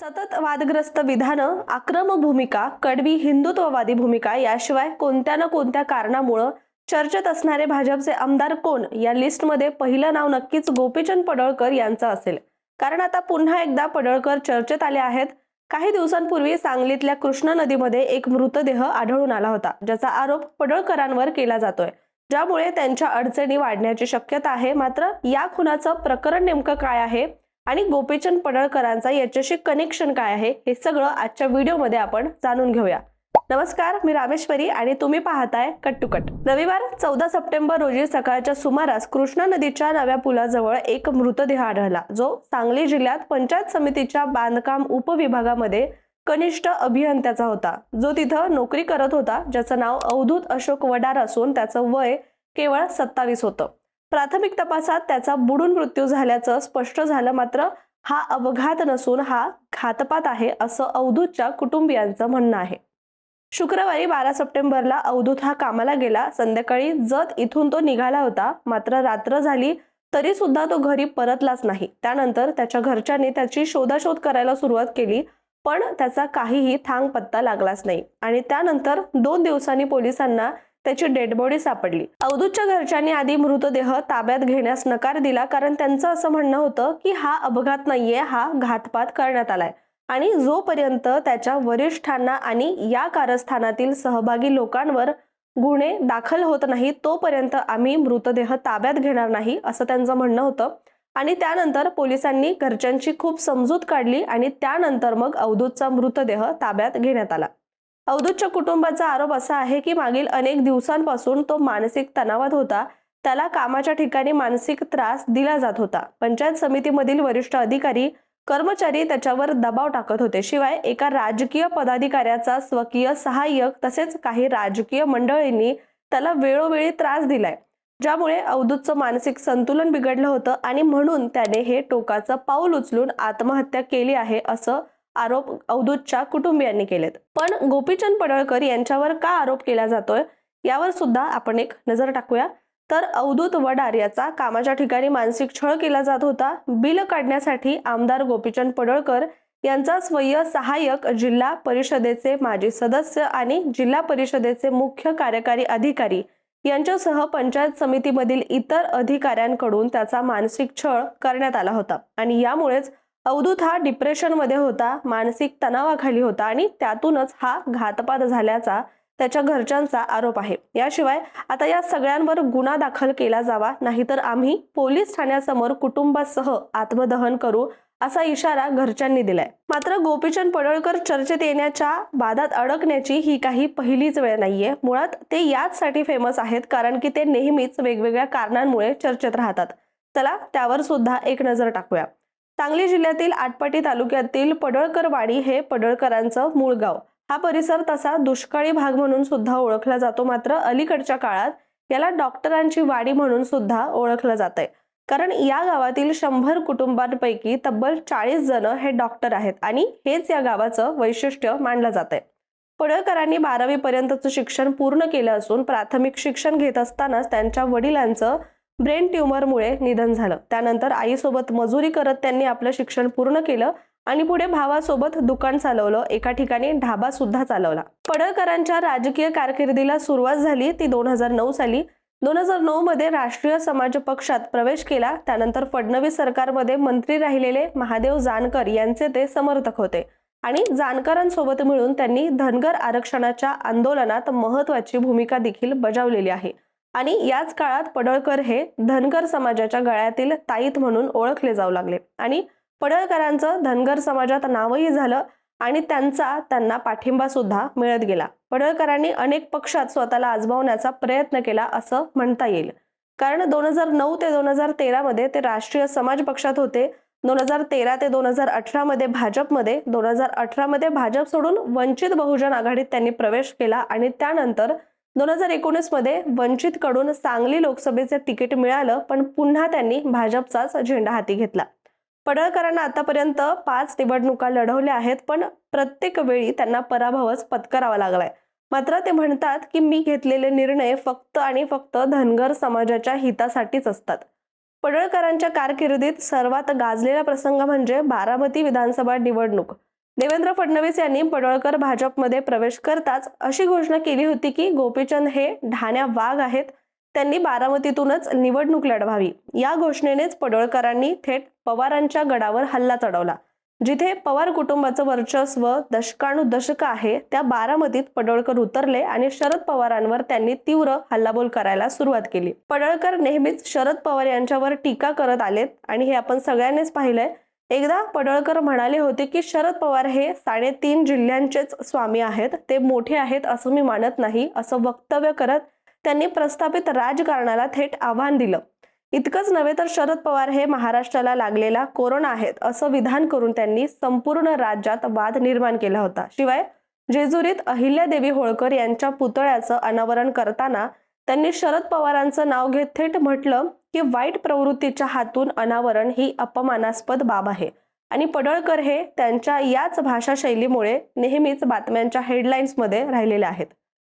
सतत वादग्रस्त विधानं आक्रम भूमिका कडवी हिंदुत्ववादी भूमिका याशिवाय कोणत्या ना कोणत्या कारणामुळं चर्चेत असणारे भाजपचे आमदार कोण या लिस्टमध्ये पहिलं नाव नक्कीच गोपीचंद पडळकर यांचं असेल. कारण आता पुन्हा एकदा पडळकर चर्चेत आले आहेत. काही दिवसांपूर्वी सांगलीतल्या कृष्णा नदीमध्ये एक मृतदेह आढळून आला होता ज्याचा आरोप पडळकरांवर केला जातोय. ज्यामुळे त्यांच्या अडचणी वाढण्याची शक्यता आहे. मात्र या खुनाचं प्रकरण नेमकं काय आहे? आणि गोपीचंद पडळकरांचा याच्याशी कनेक्शन काय आहे हे सगळं आजच्या व्हिडिओमध्ये आपण जाणून घेऊया. नमस्कार मी रामेश्वरी आणि तुम्ही पाहताय कट टू कट. रविवार चौदा सप्टेंबर रोजी सकाळच्या सुमारास कृष्णा नदीच्या नव्या पुलाजवळ एक मृतदेह आढळला जो सांगली जिल्ह्यात पंचायत समितीच्या बांधकाम उपविभागामध्ये कनिष्ठ अभियंत्याचा होता. जो तिथं नोकरी करत होता ज्याचं नाव अवधूत अशोक वडार असून त्याचं वय केवळ सत्तावीस होतं. प्राथमिक तपासात त्याचा बुडून मृत्यू झाल्याचं स्पष्ट झालं मात्र हा अपघात नसून हा घातपात आहे असं अवधूतच्या कुटुंबियांचं म्हणणं आहे. शुक्रवारी बारा सप्टेंबरला अवधूत हा कामाला गेला. संध्याकाळी जत इथून तो निघाला होता. मात्र रात्र झाली तरी सुद्धा तो घरी परतलाच नाही. त्यानंतर त्याच्या घरच्यांनी त्याची शोधाशोध करायला सुरुवात केली पण त्याचा काहीही थांग पत्ता लागलाच नाही. आणि त्यानंतर दोन दिवसांनी पोलिसांना त्याची डेड बॉडी सापडली. अवधूतच्या घरच्यांनी आधी मृतदेह ताब्यात घेण्यास नकार दिला कारण त्यांचं असं म्हणणं होतं की हा अपघात नाहीये हा घातपात करण्यात आलाय. आणि जोपर्यंत त्याच्या वरिष्ठांना आणि या कारस्थानातील सहभागी लोकांवर गुन्हे दाखल होत नाही तोपर्यंत आम्ही मृतदेह ताब्यात घेणार नाही असं त्यांचं म्हणणं होतं. आणि त्यानंतर पोलिसांनी घरच्यांची खूप समजूत काढली आणि त्यानंतर मग अवधूतचा मृतदेह ताब्यात घेण्यात आला. अवधूतच्या कुटुंबाचा आरोप असा आहे की मागील अनेक दिवसांपासून तो मानसिक तणावात होता. त्याला कामाच्या ठिकाणी मानसिक त्रास दिला जात होता. पंचायत समितीमधील वरिष्ठ अधिकारी कर्मचारी त्याच्यावर दबाव टाकत होते. शिवाय एका राजकीय पदाधिकाऱ्याचा स्वकीय सहाय्यक तसेच काही राजकीय मंडळींनी त्याला वेळोवेळी त्रास दिलाय. ज्यामुळे अवधूतचं मानसिक संतुलन बिघडलं होतं आणि म्हणून त्याने हे टोकाचं पाऊल उचलून आत्महत्या केली आहे असं आरोप अवधूतच्या कुटुंबियांनी केलेत. पण गोपीचंद पडळकर यांच्यावर का आरोप केला जातोय? यावर सुद्धा आपण एक नजर टाकूया. तर अवधूत वडार याचा कामाच्या ठिकाणी मानसिक छळ केला जात होता. बिल काढण्यासाठी आमदार गोपीचंद पडळकर यांचा स्वयं सहाय्यक जिल्हा परिषदेचे माजी सदस्य आणि जिल्हा परिषदेचे मुख्य कार्यकारी अधिकारी यांच्यासह पंचायत समितीमधील इतर अधिकाऱ्यांकडून त्याचा मानसिक छळ करण्यात आला होता. आणि यामुळेच अवधूत हा डिप्रेशनमध्ये होता मानसिक तणावाखाली होता आणि त्यातूनच हा घातपात झाल्याचा त्याच्या घरच्यांचा आरोप आहे. याशिवाय आता या सगळ्यांवर गुन्हा दाखल केला जावा नाहीतर आम्ही पोलीस ठाण्यासमोर कुटुंबासह आत्मदहन करू असा इशारा घरच्यांनी दिलाय. मात्र गोपीचंद पडळकर चर्चेत येण्याच्या वादात अडकण्याची ही काही पहिलीच वेळ नाहीये. मुळात ते याचसाठी फेमस आहेत कारण की ते नेहमीच वेगवेगळ्या कारणांमुळे चर्चेत राहतात. चला त्यावर सुद्धा एक नजर टाकूया. सांगली जिल्ह्यातील आटपाटी तालुक्यातील पडळकरवाडी हे पडळकरांचं मूळ गाव. हा परिसर तसा दुष्काळी भाग म्हणून सुद्धा ओळखला जातो. मात्र अलीकडच्या काळात याला डॉक्टरांची वाडी म्हणून सुद्धा ओळखलं जात आहे कारण या गावातील शंभर कुटुंबांपैकी तब्बल चाळीस जण हे डॉक्टर आहेत आणि हेच या गावाचं वैशिष्ट्य मानलं जात आहे पडळकरांनी बारावी पर्यंतचं शिक्षण पूर्ण केलं असून प्राथमिक शिक्षण घेत असतानाच त्यांच्या वडिलांचं ब्रेन ट्युमरमुळे निधन झालं. त्यानंतर आईसोबत मजुरी करत त्यांनी आपलं शिक्षण पूर्ण केलं आणि पुढे भावासोबत दुकान चालवलं. एका ठिकाणी ढाबा सुद्धा चालवला. पडळकरांच्या राजकीय कारकिर्दीला सुरुवात झाली. ती दोन हजार नऊ साली. दोन हजार नऊ मध्ये राष्ट्रीय समाज पक्षात प्रवेश केला. त्यानंतर फडणवीस सरकारमध्ये मंत्री राहिलेले महादेव जानकर यांचे ते समर्थक होते. आणि जानकरांसोबत मिळून त्यांनी धनगर आरक्षणाच्या आंदोलनात महत्वाची भूमिका देखील बजावलेली आहे. आणि याच काळात पडळकर हे धनगर समाजाच्या गळ्यातील ताईत म्हणून ओळखले जाऊ लागले. आणि पडळकरांचं धनगर समाजात नावही झालं आणि त्यांचा त्यांना पाठिंबा सुद्धा मिळत गेला. पडळकरांनी अनेक पक्षात स्वतःला आजमावण्याचा प्रयत्न केला असं म्हणता येईल. कारण दोन हजार नऊ ते दोन हजार तेरामध्ये ते राष्ट्रीय समाज पक्षात होते. दोन हजार तेरा ते दोन हजार अठरामध्ये भाजपमध्ये दोन हजार अठरामध्ये भाजप सोडून वंचित बहुजन आघाडीत त्यांनी प्रवेश केला आणि त्यानंतर दोन हजार एकोणीसमध्ये वंचितकडून सांगली लोकसभेचे तिकीट मिळालं पण पुन्हा त्यांनी भाजपचाच झेंडा हाती घेतला. पडळकरांना आतापर्यंत पाच निवडणुका लढवल्या आहेत पण प्रत्येक वेळी त्यांना पराभवच पत्करावा लागलाय. मात्र ते म्हणतात की मी घेतलेले निर्णय फक्त आणि फक्त धनगर समाजाच्या हितासाठीच असतात. पडळकरांच्या कारकिर्दीत सर्वात गाजलेला प्रसंग म्हणजे बारामती विधानसभा निवडणूक. देवेंद्र फडणवीस यांनी पडळकर भाजपमध्ये प्रवेश करताच अशी घोषणा केली होती की गोपीचंद हे ढाण्या वाघ आहेत. त्यांनी बारामतीतूनच निवडणूक लढवावी. या घोषणेनेच पडळकरांनी थेट पवारांच्या गडावर हल्ला चढवला. जिथे पवार कुटुंबाचं वर्चस्व दशकानुदशक आहे त्या बारामतीत पडळकर उतरले आणि शरद पवारांवर त्यांनी तीव्र हल्लाबोल करायला सुरुवात केली. पडळकर नेहमीच शरद पवार यांच्यावर टीका करत आलेत आणि हे आपण सगळ्यांनीच पाहिलंय. एकदा पडळकर म्हणाले होते की शरद पवार हे साडेतीन जिल्ह्यांचेच स्वामी आहेत. ते मोठे आहेत असं मी मानत नाही असं वक्तव्य करत त्यांनी प्रस्थापित राजकारणाला थेट आव्हान दिलं. इतकंच नव्हे तर शरद पवार हे महाराष्ट्राला लागलेला कोरोना आहेत असं विधान करून त्यांनी संपूर्ण राज्यात वाद निर्माण केला होता. शिवाय जेजुरीत अहिल्यादेवी होळकर यांच्या पुतळ्याचं अनावरण करताना त्यांनी शरद पवारांचं नाव घेत थेट म्हटलं की वाईट प्रवृत्तीच्या हातून अनावरण ही अपमानास्पद बाब आहे. आणि पडळकर हे त्यांच्या याच भाषा शैलीमुळे नेहमीच बातम्यांच्या हेडलाईन्समध्ये राहिलेले आहेत.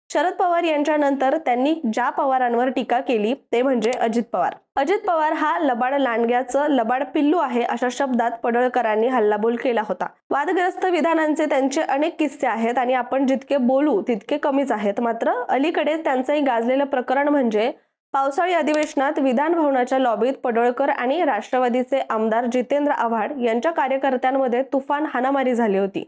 शरद पवार यांच्यानंतर त्यांनी ज्या पवारांवर टीका केली ते म्हणजे अजित पवार. अजित पवार हा लबाड लांडग्याचं लबाड पिल्लू आहे अशा शब्दात पडळकरांनी हल्लाबोल केला होता. वादग्रस्त विधानांचे त्यांचे अनेक किस्से आहेत आणि आपण जितके बोलू तितके कमीच आहेत. मात्र अलीकडेच त्यांचंही गाजलेलं प्रकरण म्हणजे पावसाळी अधिवेशनात विधान भवनाच्या लॉबीत पडळकर आणि राष्ट्रवादीचे आमदार जितेंद्र आव्हाड यांच्या कार्यकर्त्यांमध्ये तुफान हाणामारी झाली होती.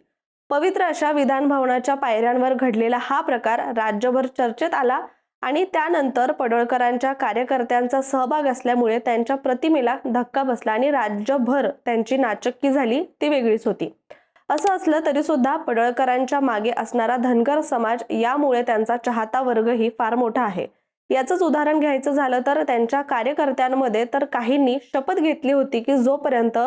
पवित्र अशा विधान भवनाच्या पायऱ्यांवर घडलेला हा प्रकार राज्यभर चर्चेत आला आणि त्यानंतर पडळकरांच्या कार्यकर्त्यांचा सहभाग असल्यामुळे त्यांच्या प्रतिमेला धक्का बसला आणि राज्यभर त्यांची नाचक्की झाली ती वेगळीच होती. असं असलं तरी सुद्धा पडळकरांच्या मागे असणारा धनगर समाज यामुळे त्यांचा चाहता वर्गही फार मोठा आहे. याचंच उदाहरण घ्यायचं झालं तर त्यांच्या कार्यकर्त्यांमध्ये तर काहींनी शपथ घेतली होती की जोपर्यंत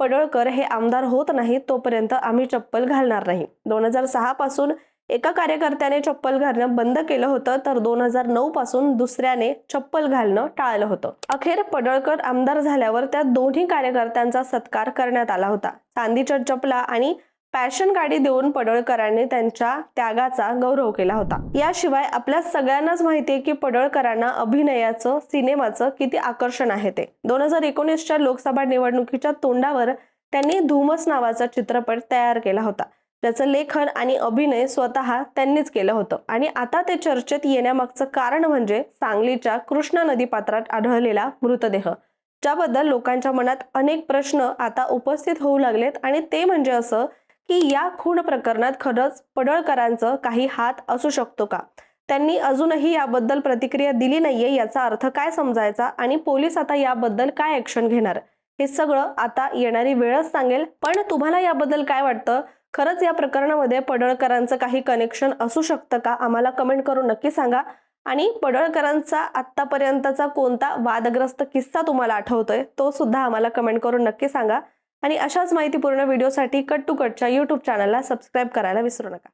पडळकर हे आमदार होत नाही तोपर्यंत आम्ही चप्पल घालणार नाही. दोन हजार सहा पासून एका कार्यकर्त्याने चप्पल घालणं बंद केलं होतं तर दोन हजार नऊ पासून दुसऱ्याने चप्पल घालणं टाळलं होतं. अखेर पडळकर आमदार झाल्यावर त्या दोन्ही कार्यकर्त्यांचा सत्कार करण्यात आला होता. चांदीच्या चपला आणि पॅशन गाडी देऊन पडळकरांनी त्यांच्या त्यागाचा गौरव केला होता. याशिवाय आपल्या सगळ्यांनाच माहिती आहे की पडळकरांना अभिनयाचं सिनेमाचं किती आकर्षण आहे ते. दोन हजार एकोणीसच्या लोकसभा निवडणुकीच्या तोंडावर त्यांनी धूमस नावाचा चित्रपट तयार केला होता. त्याचं लेखन आणि अभिनय स्वतः त्यांनीच केलं होतं. आणि आता ते चर्चेत येण्यामागचं कारण म्हणजे सांगलीच्या कृष्णा नदी पात्रात आढळलेला मृतदेह. ज्याबद्दल लोकांच्या मनात अनेक प्रश्न आता उपस्थित होऊ लागलेत आणि ते म्हणजे असं की या खून प्रकरणात खरंच पडळकरांचं काही हात असू शकतो का? त्यांनी अजूनही याबद्दल प्रतिक्रिया दिली नाहीये याचा अर्थ काय समजायचा आणि पोलीस आता याबद्दल काय ऍक्शन घेणार? हे सगळं आता येणारी वेळच सांगेल. पण तुम्हाला याबद्दल काय वाटतं? खरंच या प्रकरणामध्ये पडळकरांचं काही कनेक्शन असू शकतं का? आम्हाला कमेंट करून नक्की सांगा. आणि पडळकरांचा आत्तापर्यंतचा कोणता वादग्रस्त किस्सा तुम्हाला आठवतोय? तो सुद्धा आम्हाला कमेंट करून नक्की सांगा. आणि अशाच माहितीपूर्ण व्हिडिओसाठी कट टू कटच्या यूट्यूब चॅनलला सबस्क्राईब करायला विसरू नका.